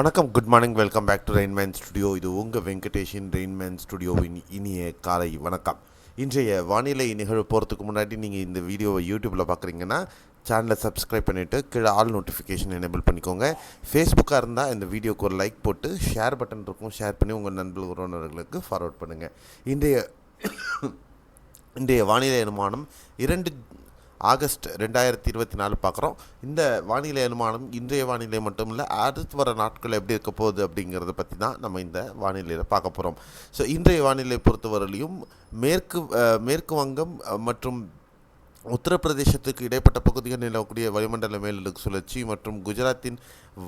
வணக்கம் good morning welcome back to Rainman studio இது உங்கள் வெங்கடேஷின் ரெயின்மேன் ஸ்டுடியோவின் இனிய காலை வணக்கம். இன்றைய வானிலை நிகழ்வு போகிறதுக்கு முன்னாடி நீங்கள் இந்த வீடியோவை யூடியூப்பில் பார்க்குறீங்கன்னா சேனலை சப்ஸ்கிரைப் பண்ணிவிட்டு கீழே ஆல் நோட்டிஃபிகேஷன் எனேபிள் பண்ணிக்கோங்க. ஃபேஸ்புக்காக இருந்தால் இந்த வீடியோக்கு ஒரு லைக் போட்டு ஷேர் பட்டன் இருக்கும். ஷேர் பண்ணி உங்கள் நண்பர்கள் உறவினர்களுக்கு ஃபார்வர்ட் பண்ணுங்கள் இன்றைய இன்றைய வானிலை அனுமானம் இரண்டு ஆகஸ்ட் ரெண்டாயிரத்தி இருபத்தி நாலு பார்க்குறோம். இந்த வானிலை அனுமானம் இன்றைய வானிலை மட்டும் இல்லை அடுத்து வர நாட்கள் எப்படி இருக்க போகுது அப்படிங்கிறத பற்றி தான் நம்ம இந்த வானிலையில் பார்க்க போகிறோம் ஸோ இன்றைய வானிலை பொறுத்தவரையிலையும் மேற்கு மேற்கு வங்கம் மற்றும் உத்தரப்பிரதேசத்துக்கு இடைப்பட்ட பகுதிகள் நிலவக்கூடிய வளிமண்டல மேலடுக்கு சுழற்சி மற்றும் குஜராத்தின்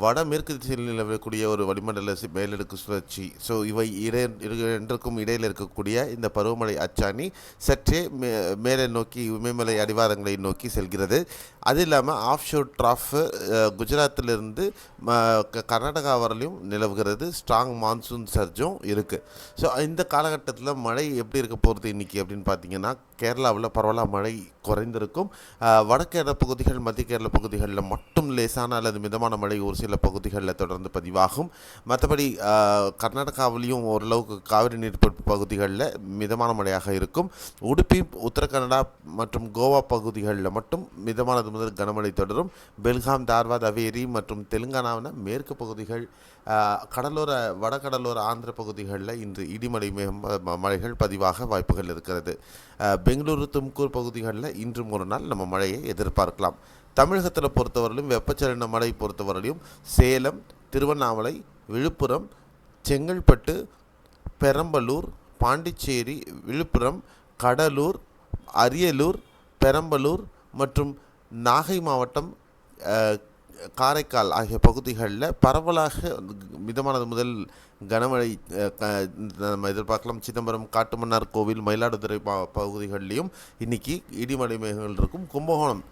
வடமேற்கு திசையில் நிலவக்கூடிய ஒரு வளிமண்டல மேலடுக்கு சுழற்சி. ஸோ இவை இடை இரண்டுக்கும் இடையில் இருக்கக்கூடிய இந்த பருவமழை அச்சாணி சற்றே மே மேலே நோக்கி இமயமலை அடிவாரங்களை நோக்கி செல்கிறது. அது இல்லாமல் ஆஃப் ஷோர் ட்ராஃப் குஜராத்திலிருந்து ம, க- கர்நாடகா வரலையும் நிலவுகிறது. ஸ்ட்ராங் மான்சூன் சர்ஜும் இருக்குது ஸோ இந்த காலகட்டத்தில் மழை எப்படி இருக்க போகிறது இன்றைக்கி அப்படின்னு பார்த்தீங்கன்னா கேரளாவில் பரவலாக மழை குறை மறைந்திருக்கும் வடகேரள பகுதிகள் மத்திய கேரள பகுதிகளில் மட்டும் லேசான அல்லது மிதமான மழை ஒரு சில பகுதிகளில் தொடர்ந்து பதிவாகும். மற்றபடி கர்நாடகாவிலையும் ஓரளவுக்கு காவிரி நீர்பிடிப்பு பகுதிகளில் மிதமான மழையாக இருக்கும். உடுப்பி உத்தரகன்னடா மற்றும் கோவா பகுதிகளில் மட்டும் மிதமானது முதல் கனமழை தொடரும். பெல்காம் தார்வாத் அவேரி மற்றும் தெலுங்கானாவின மேற்கு பகுதிகள் கடலோர வடகடலோர ஆந்திர பகுதிகளில் இன்று இடிமலை மழைகள் பதிவாக வாய்ப்புகள் இருக்கிறது. பெங்களூரு தும்கூர் பகுதிகளில் இன்றும் ஒரு நாள் நம்ம மழையை எதிர்பார்க்கலாம். தமிழகத்தில் பொறுத்தவரையிலும் வெப்பச்சலன மழை பொறுத்தவரையிலும் சேலம் திருவண்ணாமலை விழுப்புரம் செங்கல்பட்டு பெரம்பலூர் பாண்டிச்சேரி விழுப்புரம் கடலூர் அரியலூர் பெரம்பலூர் மற்றும் நாகை மாவட்டம் காரைக்கால் ஆகிய பகுதிகளில் பரவலாக மிதமானது முதல் கனமழை நம்ம எதிர்பார்க்கலாம். சிதம்பரம் காட்டுமன்னார் கோவில் மயிலாடுதுறை ப- பகுதிகளிலையும் இன்னைக்கு இடிமலை மேகங்கள் இருக்கும். கும்பகோணம்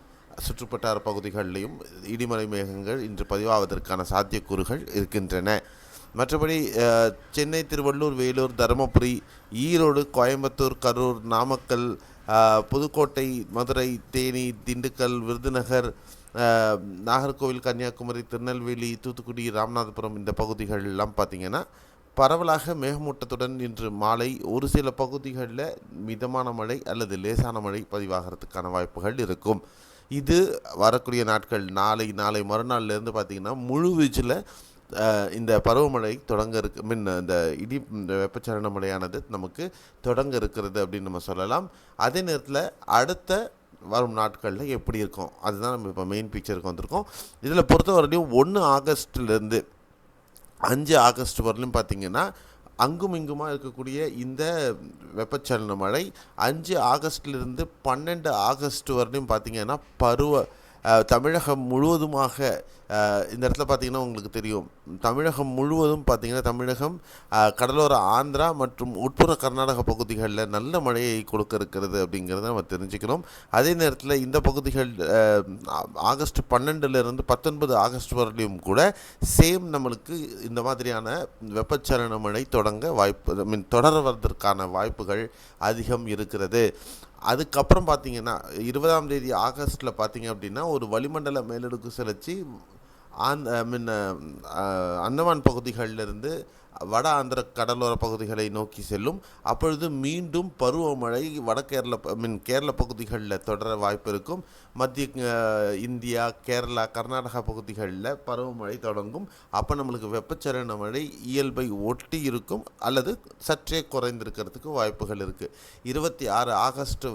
சுற்றுப்பட்டார பகுதிகளிலையும் இடிமலை மேகங்கள் இன்று பதிவாவதற்கான சாத்தியக்கூறுகள் இருக்கின்றன. மற்றபடி சென்னை திருவள்ளூர் வேலூர் தருமபுரி ஈரோடு கோயம்புத்தூர் கரூர் நாமக்கல் புதுக்கோட்டை மதுரை தேனி திண்டுக்கல் விருதுநகர் நாகர்கோவில் கன்னியாகுமரி திருநெல்வேலி தூத்துக்குடி ராமநாதபுரம் இந்த பகுதிகள் எல்லாம் பார்த்திங்கன்னா பரவலாக மேகமூட்டத்துடன் இன்று மாலை ஒரு சில பகுதிகளில் மிதமான மழை அல்லது லேசான மழை பதிவாகிறதுக்கான வாய்ப்புகள் இருக்கும். இது வரக்கூடிய நாட்கள் நாளை நாளை மறுநாள்லேருந்து பார்த்திங்கன்னா முழு வீச்சில் இந்த பருவமழை தொடங்க இருக்கு மீன் இந்த இடி இந்த வெப்பச்சலன மழையானது நமக்கு தொடங்க இருக்கிறது அப்படின்னு நம்ம சொல்லலாம். அதே நேரத்தில் அடுத்த வரும் நாட்களில் எப்படி இருக்கும்? அதுதான் நம்ம இப்போ மெயின் பிக்சருக்கு வந்திருக்கோம். இதில் பொறுத்தவரையிலையும் ஒன்று ஆகஸ்ட்லேருந்து அஞ்சு ஆகஸ்ட் வரலையும் பார்த்திங்கன்னா அங்கும் இங்குமா இருக்கக்கூடிய இந்த வெப்பச்சலன மழை அஞ்சு ஆகஸ்ட்லேருந்து பன்னெண்டு ஆகஸ்ட் வரலையும் பார்த்தீங்கன்னா பருவ தமிழகம் முழுவதுமாக இந்த இடத்துல பார்த்தீங்கன்னா உங்களுக்கு தெரியும். தமிழகம் முழுவதும் பார்த்தீங்கன்னா தமிழகம் கடலோர ஆந்திரா மற்றும் உட்புற கர்நாடக பகுதிகளில் நல்ல மழையை கொடுக்க இருக்கிறது அப்படிங்கிறத நம்ம தெரிஞ்சுக்கணும். அதே நேரத்தில் இந்த பகுதிகள் ஆகஸ்ட் பன்னெண்டுலேருந்து பத்தொன்பது ஆகஸ்ட் வரலையும் கூட சேம் நம்மளுக்கு இந்த மாதிரியான வெப்பச்சலன மழை தொடங்க வாய்ப்பு ஐ மீன் தொடர்வதற்கான வாய்ப்புகள் அதிகம் இருக்கிறது. அதுக்கப்புறம் பார்த்திங்கன்னா இருபதாம் தேதி ஆகஸ்ட்டில் பார்த்திங்க அப்படின்னா ஒரு வளிமண்டல மேலடுக்கு சுழற்சி ஆந் முன்ன அந்தமான் பகுதிகளிலிருந்து வட ஆந்திர கடலோர பகுதிகளை நோக்கி செல்லும். அப்பொழுது மீண்டும் பருவமழை வட கேரள மீன் கேரள பகுதிகளில் தொடர வாய்ப்பு இருக்கும். மத்திய இந்தியா கேரளா கர்நாடகா பகுதிகளில் பருவமழை தொடங்கும். அப்போ நம்மளுக்கு வெப்பச்சலன மழை இயல்பை ஒட்டி இருக்கும். அல்லது சற்றே குறைந்திருக்கிறதுக்கு வாய்ப்புகள் இருக்குது இருபத்தி ஆறு ஆகஸ்ட்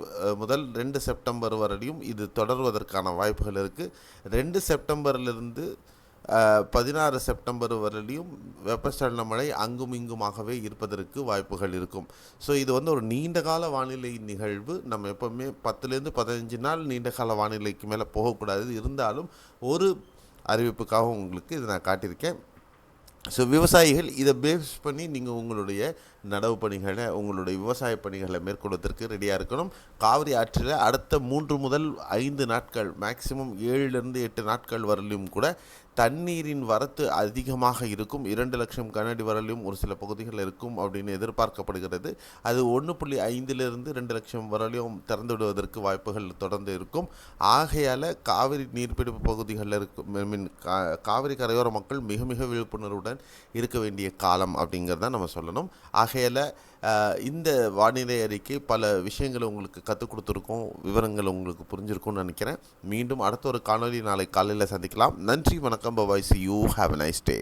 முதல் ரெண்டு செப்டம்பர் வரையும் இது தொடர்வதற்கான வாய்ப்புகள் இருக்குது ரெண்டு செப்டம்பர்லேருந்து பதினாறு செப்டம்பர் வரலையும் வெப்பச்சலன மழை அங்கும் இங்குமாகவே இருப்பதற்கு வாய்ப்புகள் இருக்கும். ஸோ இது வந்து ஒரு நீண்ட கால வானிலை நிகழ்வு. நம்ம எப்போவுமே பத்துலேருந்து பதினஞ்சு நாள் நீண்ட கால வானிலைக்கு மேலே போகக்கூடாது. இருந்தாலும் ஒரு அறிவிப்புக்காக உங்களுக்கு இதை நான் காட்டியிருக்கேன். ஸோ விவசாயிகள் இதை பேஸ் பண்ணி நீங்கள் உங்களுடைய நடவு பணிகளை உங்களுடைய விவசாய பணிகளை மேற்கொள்வதற்கு ரெடியாக இருக்கணும். காவிரி ஆற்றில் அடுத்த மூன்று முதல் ஐந்து நாட்கள் மேக்சிமம் ஏழுலேருந்து எட்டு நாட்கள் வரலையும் கூட தண்ணீரின் வரத்து அதிகமாக இருக்கும். இரண்டு லட்சம் கனஅடி வரலையும் ஒரு சில பகுதிகளில் இருக்கும் அப்படின்னு எதிர்பார்க்கப்படுகிறது. அது ஒன்று புள்ளி ஐந்திலிருந்து ரெண்டு லட்சம் வரலையும் திறந்து விடுவதற்கு வாய்ப்புகள் தொடர்ந்து இருக்கும். ஆகையால் காவிரி நீர்பிடிப்பு பகுதிகளில் இருக்கும் ஐ மீன் கா- காவிரி கரையோர மக்கள் மிக மிக விழிப்புணர்வுடன் இருக்க வேண்டிய காலம் அப்படிங்கிறத நம்ம சொல்லணும். ஆக வகையில் இந்த வானிலை அறிக்கை பல விஷயங்களை உங்களுக்கு கற்றுக் கொடுத்துருக்கோம் விவரங்கள் உங்களுக்கு புரிஞ்சிருக்கும்னு நினைக்கிறேன். மீண்டும் அடுத்த ஒரு காணொளி நாளை காலையில் சந்திக்கலாம். நன்றி வணக்கம் bye bye see you have nice day